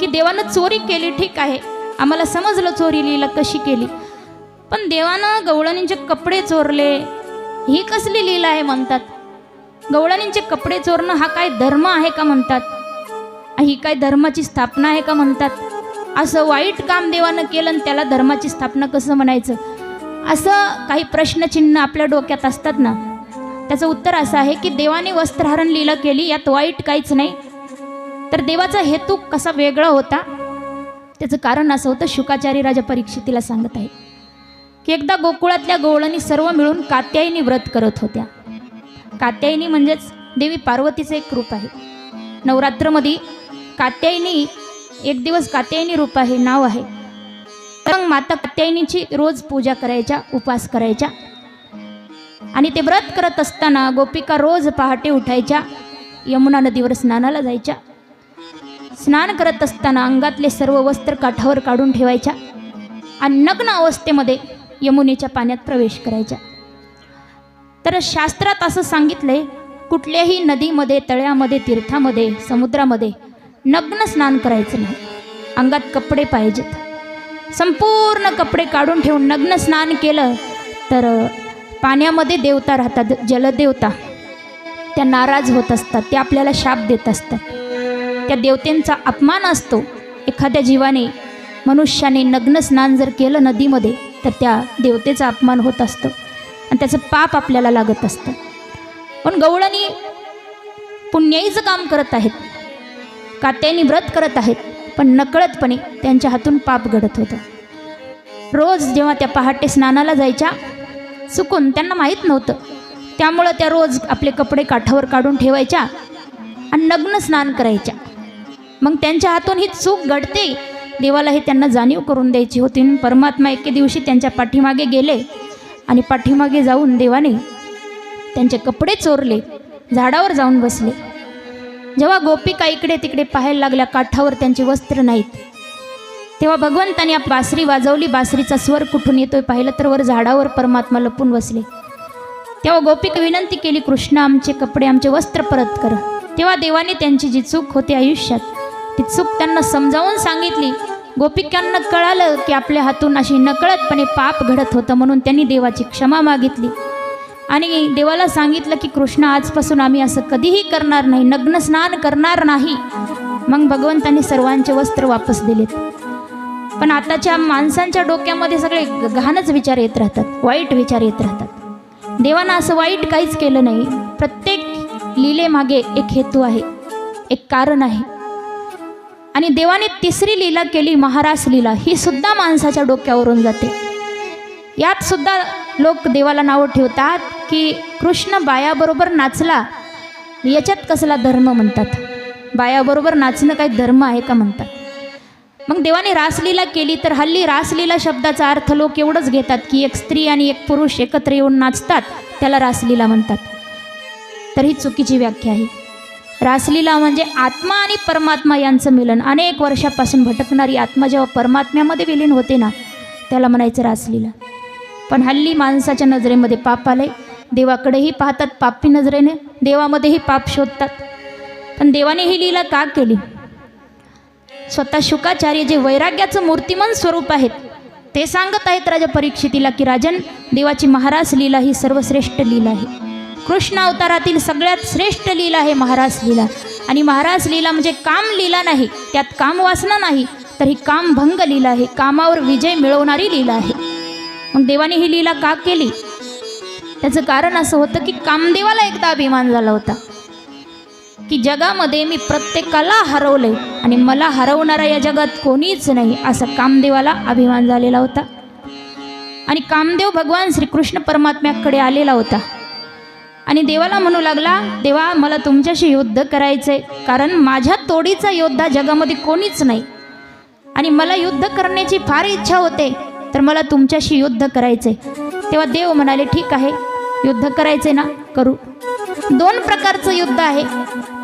की देवानं चोरी केली ठीक आहे. आम्हाला समजलं चोरी लीला कशी केली. पण देवानं गवळणींचे कपडे चोरले. ही कसली लीला आहे म्हणतात. गवळणींचे कपडे चोरणं हा काय धर्म आहे का म्हणतात. ही काय धर्माची स्थापना आहे का म्हणतात. असं वाईट काम देवानं केलं आणि त्याला धर्माची स्थापना कसं म्हणायचं. असं काही प्रश्नचिन्ह आपल्या डोक्यात असतात ना. त्याचं उत्तर असं आहे की देवाने वस्त्रहरण लीला केली यात वाईट काहीच नाही. तर देवाचा हेतू कसा वेगळा होता? त्याचं कारण असं होतं शुकाचारी राजा परीक्षितीला सांगत आहे की एकदा गोकुळातल्या गोवळणी सर्व मिळून कात्यायनी व्रत करत होत्या. कात्यायनी म्हणजेच देवी पार्वतीचं एक रूप आहे. नवरात्रमध्ये कात्यायनी एक दिवस कात्यायनी रूप आहे नाव आहे. तर माता कात्यायनीची रोज पूजा करायच्या उपास करायच्या. आणि ते व्रत करत असताना गोपिका रोज पहाटे उठायच्या यमुना नदीवर स्नानाला जायच्या. स्नान करत असताना अंगातले सर्व वस्त्र काठावर काढून ठेवायच्या आणि नग्न अवस्थेमध्ये यमुनेच्या पाण्यात प्रवेश करायच्या. तर शास्त्रात असं सांगितलंय कुठल्याही नदीमध्ये तळ्यामध्ये तीर्थामध्ये समुद्रामध्ये नग्न स्नान करायचं नाही. अंगात कपडे पाहिजेत. संपूर्ण कपडे काढून ठेवून नग्न स्नान केलं तर पाण्यामध्ये देवता राहतात जलदेवता. त्या नाराज होत असतात ते आपल्याला शाप देत असतात. त्या देवतेंचा अपमान असतो. एखाद्या जीवाने मनुष्याने नग्न स्नान जर केलं नदीमध्ये तर त्या देवतेचा अपमान होत असतो. आणि त्याचं पाप आपल्याला लागत असतं. पण गवळणी पुण्याईचं काम करत आहेत. कात्यायनी व्रत करत आहेत पण नकळतपणे त्यांच्या हातून पाप घडत होतं. रोज जेव्हा त्या पहाटे स्नानाला जायच्या चुकून त्यांना माहीत नव्हतं. त्यामुळं त्या रोज आपले कपडे काठावर काढून ठेवायच्या आणि नग्न स्नान करायच्या. मग त्यांच्या हातून ही चूक घडते. देवाला हे त्यांना जाणीव करून द्यायची होती. परमात्मा एके दिवशी त्यांच्या पाठीमागे गेले आणि पाठीमागे जाऊन देवाने त्यांचे कपडे चोरले झाडावर जाऊन बसले. जेव्हा गोपिका इकडे तिकडे पाहायला लागल्या काठावर त्यांचे वस्त्र नाहीत. तेव्हा भगवंताने आप- बासरी वाजवली. बासरीचा स्वर कुठून येतोय पाहिलं तर वर झाडावर परमात्मा लपून बसले. तेव्हा गोपिका विनंती केली कृष्ण आमचे कपडे आमचे वस्त्र परत कर. तेव्हा देवाने त्यांची जी चूक होती आयुष्यात ती चूक त्यांना समजावून सांगितली. गोपिकांना कळालं की आपल्या हातून अशी नकळतपणे पाप घडत होतं म्हणून त्यांनी देवाची क्षमा मागितली. आणि देवाला सांगितलं की कृष्ण आजपासून आम्ही असं कधीही करणार नाही नग्न स्नान करणार नाही. मग भगवंतांनी सर्वांचे वस्त्र वापस दिलेत. पण आताच्या माणसांच्या डोक्यामध्ये सगळे घाणच विचार येत राहतात वाईट विचार येत राहतात. देवानं असं वाईट काहीच केलं नाही. प्रत्येक लीलेमागे एक हेतू आहे एक कारण आहे. आणि देवाने तिसरी लीला केली महारास लीला. ही सुद्धा माणसाच्या डोक्यावरून जाते. यात सुद्धा लोक देवाला नावं ठेवतात की कृष्ण बायाबरोबर नाचला याच्यात कसला धर्म म्हणतात? बायाबरोबर नाचणं काही धर्म आहे का म्हणतात? मग देवाने रासलीला केली तर हल्ली रासलीला शब्दाचा अर्थ लोक एवढंच घेतात की एक स्त्री आणि एक पुरुष एकत्र येऊन नाचतात त्याला रासलीला म्हणतात. तर ही चुकीची व्याख्या आहे. रासलीला म्हणजे आत्मा आणि परमात्मा यांचं मिलन. अनेक वर्षापासून भटकणारी आत्मा जेव्हा परमात्म्यामध्ये विलीन होते ना त्याला म्हणायचं रासलीला. पण हल्ली माणसाच्या नजरेमध्ये पाप आलंय. देवाकडेही पाहतात पापी नजरेने देवामध्येही पाप शोधतात. पण देवाने ही लीला का केली? स्वतः शुकाचार्य जे वैराग्याचं मूर्तिमन स्वरूप आहेत ते सांगत आहेत राजा परीक्षितीला की राजन देवाची महारास लीला ही सर्वश्रेष्ठ लीला आहे. कृष्ण अवतारातील सगळ्यात श्रेष्ठ लीला आहे महाराज लीला. आणि महाराज लीला म्हणजे काम लीला नाही त्यात काम वासना नाही तर ही कामभंग लीला आहे कामावर विजय मिळवणारी लीला आहे. मग देवाने ही लीला का केली? त्याचं कारण असं होतं की कामदेवाला एकदा अभिमान झाला होता की जगामध्ये मी प्रत्येकाला हरवले आणि मला हरवणारा या जगात कोणीच नाही असा कामदेवाला अभिमान झालेला होता. आणि कामदेव भगवान श्रीकृष्ण परमात्म्याकडे आलेला होता. आणि देवाला म्हणू लागला देवा मला तुमच्याशी युद्ध करायचंय. कारण माझ्या तोडीचा योद्धा जगामध्ये कोणीच नाही. आणि मला युद्ध करण्याची फार इच्छा होते तर मला तुमच्याशी युद्ध करायचंय. तेव्हा देव म्हणाले ठीक आहे युद्ध करायचे ना करू. दोन प्रकारचं युद्ध आहे.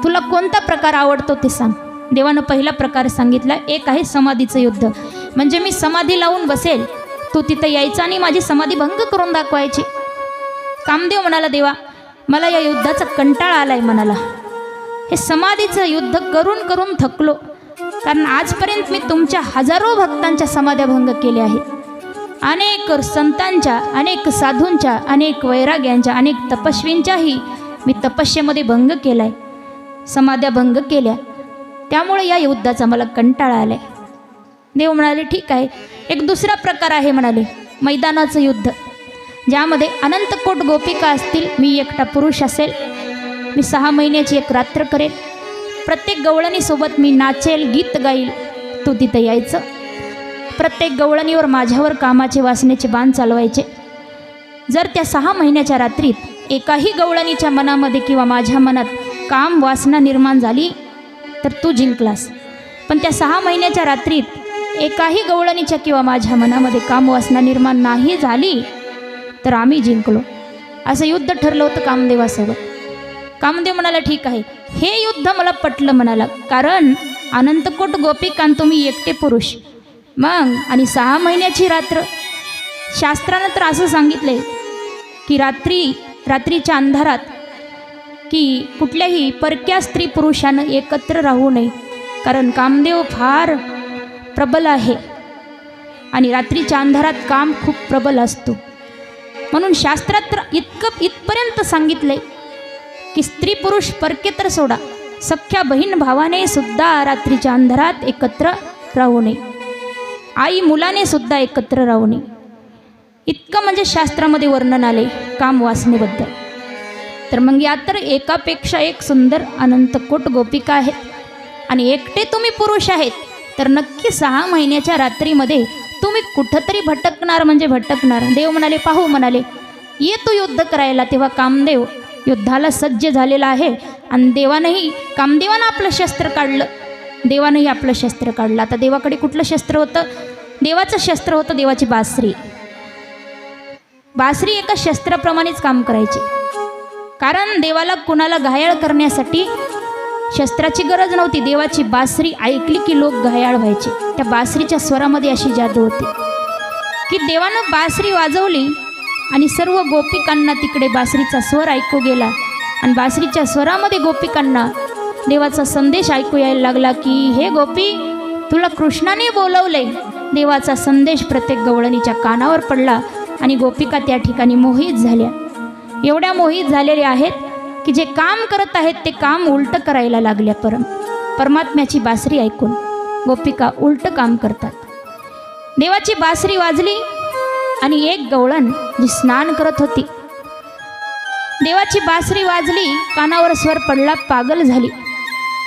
तुला कोणता प्रकार आवडतो ते सांग. देवानं पहिला प्रकार सांगितला एक आहे समाधीचं युद्ध. म्हणजे मी समाधी लावून बसेल तू तिथं यायचा आणि माझी समाधी भंग करून दाखवायची. कामदेव म्हणाला देवा मला या युद्धाचा कंटाळा आलाय म्हणाला हे समाधीचं युद्ध करून करून थकलो. कारण आजपर्यंत मी तुमच्या हजारो भक्तांच्या समाध्या भंग केल्या आहेत. अनेक संतांच्या अनेक साधूंच्या अनेक वैराग्यांच्या अनेक तपस्वींच्याही मी तपस्येमध्ये भंग केला आहे समाध्या भंग केल्या. त्यामुळे या युद्धाचा मला कंटाळा आला आहे देव म्हणाले ठीक आहे. एक दुसरा प्रकार आहे म्हणाले. मैदानाचं युद्ध. ज्यामध्ये अनंत कोट गोपिका असतील मी एकटा पुरुष असेल. मी सहा महिन्याची एक रात्र करेल प्रत्येक गवळणीसोबत मी नाचेल गीत गाईल. तू तिथं यायचं. प्रत्येक गवळणीवर माझ्यावर कामाचे वासनेचे बाण चालवायचे. जर त्या सहा महिन्याच्या रात्रीत एकाही गवळणीच्या मनामध्ये किंवा माझ्या मनात काम वासना निर्माण झाली तर तू जिंकलास. पण त्या सहा महिन्याच्या रात्रीत एकाही गवळणीच्या किंवा माझ्या मनामध्ये काम वासना निर्माण नाही झाली तर आम्ही जिंकलो. असं युद्ध ठरलं होतं कामदेवासोबत. कामदेव म्हणाला ठीक आहे. हे युद्ध मला पटलं म्हणाला कारण अनंतकोट गोपिकांत तुम्ही एकटे पुरुष. मग आणि सहा महिन्याची रात्र. शास्त्रानं तर असं सांगितलंय की रात्री रात्रीच्या अंधारात की कुठल्याही परक्या स्त्री पुरुषानं एकत्र राहू नये कारण कामदेव फार प्रबल आहे. आणि रात्रीच्या अंधारात काम खूप प्रबल असतो. म्हणून शास्त्रात तर इतकं इथपर्यंत सांगितले की स्त्री पुरुष परके तर सोडा. सख्या बहीण भावाने सुद्धा रात्रीच्या अंधारात एकत्र राहू नये. आई मुलाने सुद्धा एकत्र राहू नये. इतकं म्हणजे शास्त्रामध्ये वर्णन आले काम वासनेबद्दल. तर मग या तर एकापेक्षा एक सुंदर अनंतकोट गोपिका आहेत. आणि एकटे तुम्ही पुरुष आहेत तर नक्की सहा महिन्याच्या रात्रीमध्ये तुम्ही कुठंतरी भटकणार म्हणजे भटकणार. देव म्हणाले पाहू म्हणाले येतो युद्ध करायला तेव्हा कामदेव युद्धाला सज्ज झालेला आहे आणि देवानंही कामदेवानं आपलं शस्त्र काढलं. देवानंही आपलं शस्त्र काढलं. आता देवाकडे कुठलं शस्त्र होतं? देवाचं शस्त्र होतं देवाची बासरी. बासरी एका शस्त्राप्रमाणेच काम करायची. कारण देवाला कुणाला घायाळ करण्यासाठी शस्त्राची गरज नव्हती. देवाची बासरी ऐकली की लोक घायाळ व्हायचे. त्या बासरीच्या स्वरामध्ये अशी जादू होती की देवानं बासरी वाजवली आणि सर्व गोपिकांना तिकडे बासरीचा स्वर ऐकू गेला. आणि बासरीच्या स्वरामध्ये गोपिकांना देवाचा संदेश ऐकू यायला लागला की हे गोपी तुला कृष्णाने बोलवले देवाचा संदेश प्रत्येक गवळणीच्या कानावर पडला आणि गोपिका त्या ठिकाणी मोहित झाल्या. एवढ्या मोहित झालेल्या आहेत की जे काम करत आहेत ते काम उलटं करायला लागल्या परम. परमात्म्याची बासरी ऐकून गोपिका उलटं काम करतात. देवाची बासरी वाजली आणि एक गवळण जी स्नान करत होती. देवाची बासरी वाजली कानावर स्वर पडला पागल झाली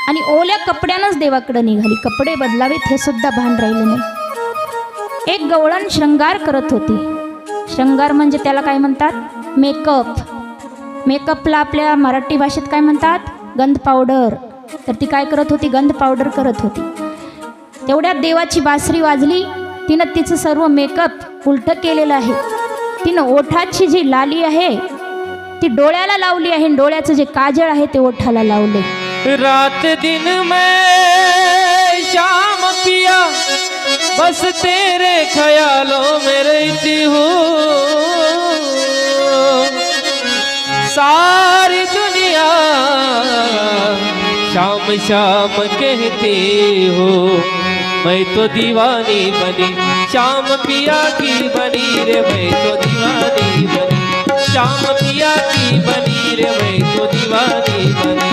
आणि ओल्या कपड्यानंच देवाकडे निघाली. कपडे बदलावेत हे सुद्धा भान राहिलं नाही. एक गवळण शृंगार करत होती. शृंगार म्हणजे त्याला काय म्हणतात? मेकअप. मेकअपला आपल्या मराठी भाषेत काय म्हणतात? गंध पावडर. तर ती काय करत होती? गंध पावडर करत होती. तेवढ्यात देवाची बासरी वाजली. तिनं तिचं सर्व मेकअप उलटं केलेलं आहे. तिनं ओठाची जी लाली आहे ती डोळ्याला लावली आहे. डोळ्याचं जे काजळ आहे ते ओठाला लावले. रात दिन श्याम शाम पिया बस तेरे ख्यालों में रहती हूँ। सारी दुनिया शाम शाम कहती हो, मैं तो दीवानी बनी। शाम पिया की बनी रे, मैं तो दीवानी बनी। शाम पिया की बनी रे, मैं तो दीवानी बनी।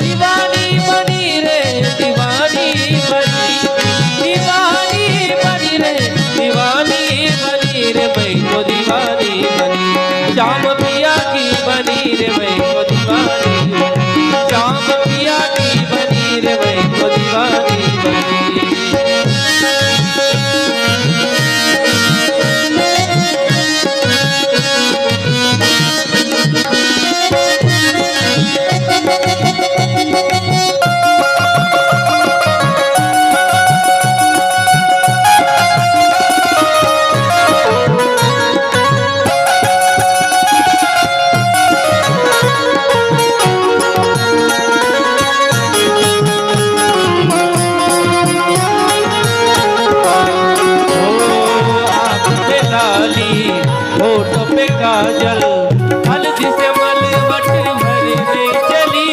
दीवानी बनी रे, दीवानी बनी। दीवानी बनी रे, दीवानी बनी रे, मैं तो दीवानी बनी। श्याम का जल हल्दी से चली।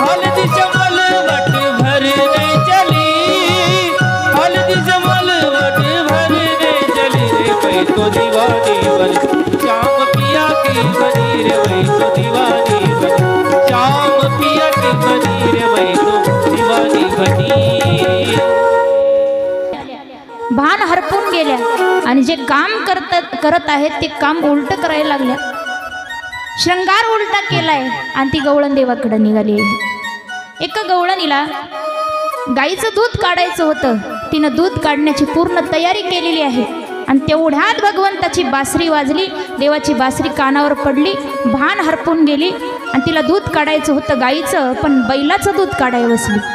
हल्दी से मल बट चली। हल्दी से मल बट चली। रे तो दीवानी हो। जे काम करत करत आहेत ते काम उलट करायला लागले. शृंगार उलटा केलाय आणि ती गवळण देवाकडे निघाली. आहे एका गवळणीला गाईचं दूध काढायचं होतं. तिनं दूध काढण्याची पूर्ण तयारी केलेली आहे. आणि तेवढ्यात भगवंताची बासरी वाजली देवाची बासरी कानावर पडली भान हरपून गेली. आणि तिला दूध काढायचं होतं गाईचं पण बैलाचं दूध काढायला बसली.